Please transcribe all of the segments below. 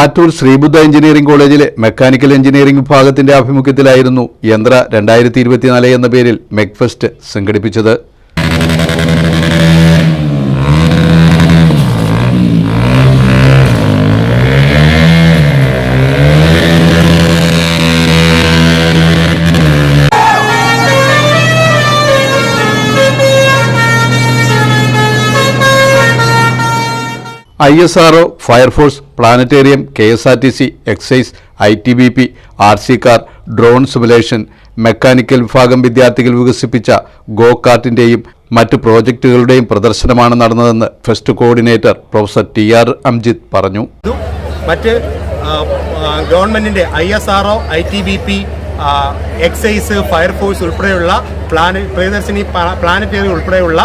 മാറ്റൂർ Sree Buddha engineering കോളേജിലെ mechanical engineering വിഭാഗത്തിന്റെ ആഭിമുഖ്യത്തിലായിരുന്നു യന്ത്ര രണ്ടായിരത്തി ഇരുപത്തിനാല് എന്ന പേരിൽ മെക്ഫെസ്റ്റ് സംഘടിപ്പിച്ചത്. I S R O fire force planetarium K S R T C excise I T B P R C car drone simulation mechanical വിഭാഗം വിദ്യാർത്ഥികൾ വികസിപ്പിച്ച ഗോ കാർട്ടിന്റെയും മറ്റ് പ്രോജക്റ്റുകളുടെയും പ്രദർശനമാണ് നടന്നതെന്ന് fest coordinator professor T R Amjith പറഞ്ഞു. മറ്റ് ഗവൺമെന്റിന്റെ I S R O I T B P excise fire force ഉൾപ്പെടെയുള്ള പ്ലാന പ്രിയദർശിനി ഉൾപ്പെടെയുള്ള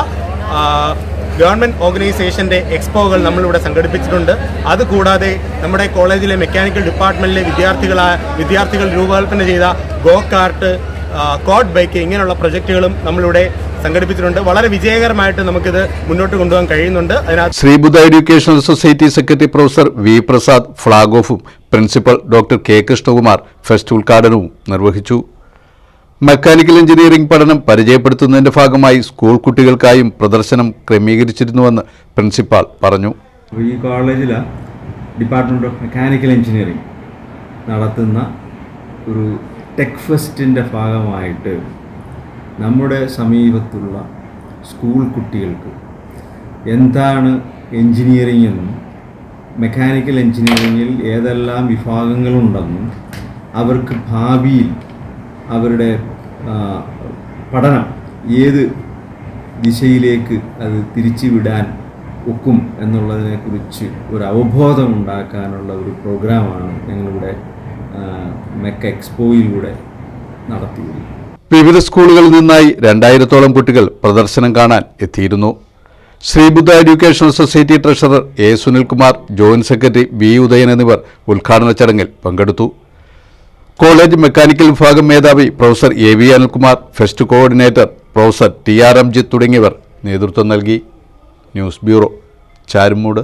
ആ, ഓർഗനൈസേഷന്റെ എക്സ്പോകൾ നമ്മളിവിടെ സംഘടിപ്പിച്ചിട്ടുണ്ട്. അതുകൂടാതെ നമ്മുടെ കോളേജിലെ മെക്കാനിക്കൽ ഡിപ്പാർട്ട്മെന്റിലെ വിദ്യാർത്ഥികളായ വിദ്യാർത്ഥികൾ രൂപകൽപ്പന ചെയ്ത ഗോ കാർട്ട് കോഡ് ബൈക്ക് ഇങ്ങനെയുള്ള പ്രൊജക്റ്റുകളും നമ്മളിവിടെ സംഘടിപ്പിച്ചിട്ടുണ്ട്. വളരെ വിജയകരമായിട്ട് നമുക്കിത് മുന്നോട്ട് കൊണ്ടുപോകാൻ കഴിയുന്നുണ്ട്. അതിനകത്ത് Sree Buddha educational society secretary professor V Prasad flag ഓഫും principal doctor K Krishnakumar fest ഉദ്ഘാടനവും നിർവഹിച്ചു. മെക്കാനിക്കൽ എഞ്ചിനീയറിംഗ് പഠനം പരിചയപ്പെടുത്തുന്നതിന്റെ ഭാഗമായി സ്കൂൾ കുട്ടികൾക്കായും പ്രദർശനം ക്രമീകരിച്ചിരുന്നുവെന്ന് പ്രിൻസിപ്പാൾ പറഞ്ഞു. ഈ കോളേജിൽ ഡിപ്പാർട്ട്മെന്റ് ഓഫ് മെക്കാനിക്കൽ എഞ്ചിനീയറിംഗ് നടത്തുന്ന ഒരു ടെക് ഫെസ്റ്റിന്റെ ഭാഗമായിട്ട് നമ്മുടെ സമീപത്തുള്ള സ്കൂൾ കുട്ടികൾക്ക് എന്താണ് എഞ്ചിനീയറിംഗ് എന്നും മെക്കാനിക്കൽ എഞ്ചിനീയറിങ്ങിൽ ഏതെല്ലാം വിഭാഗങ്ങളുണ്ടെന്നും അവർക്ക് ഭാവിയിൽ അവരുടെ പഠനം ഏത് ദിശയിലേക്ക് അത് തിരിച്ചുവിടാൻ ഒക്കും എന്നുള്ളതിനെക്കുറിച്ച് ഒരു അവബോധം ഉണ്ടാക്കാനുള്ള ഒരു പ്രോഗ്രാമാണ് ഞങ്ങളിവിടെ മെക്ക എക്സ്പോയിലൂടെ നടത്തിയത്. വിവിധ സ്കൂളുകളിൽ നിന്നായി രണ്ടായിരത്തോളം കുട്ടികൾ പ്രദർശനം കാണാൻ എത്തിയിരുന്നു. Sree Buddha educational society treasurer A Sunilkumar joint secretary V Udayan എന്നിവർ ഉദ്ഘാടന ചടങ്ങിൽ പങ്കെടുത്തു. കോളേജ് മെക്കാനിക്കൽ വിഭാഗം മേധാവി professor A V Anilkumar fest coordinator professor T R Amjith തുടങ്ങിയവർ നേതൃത്വം നൽകി. News bureau Charummood.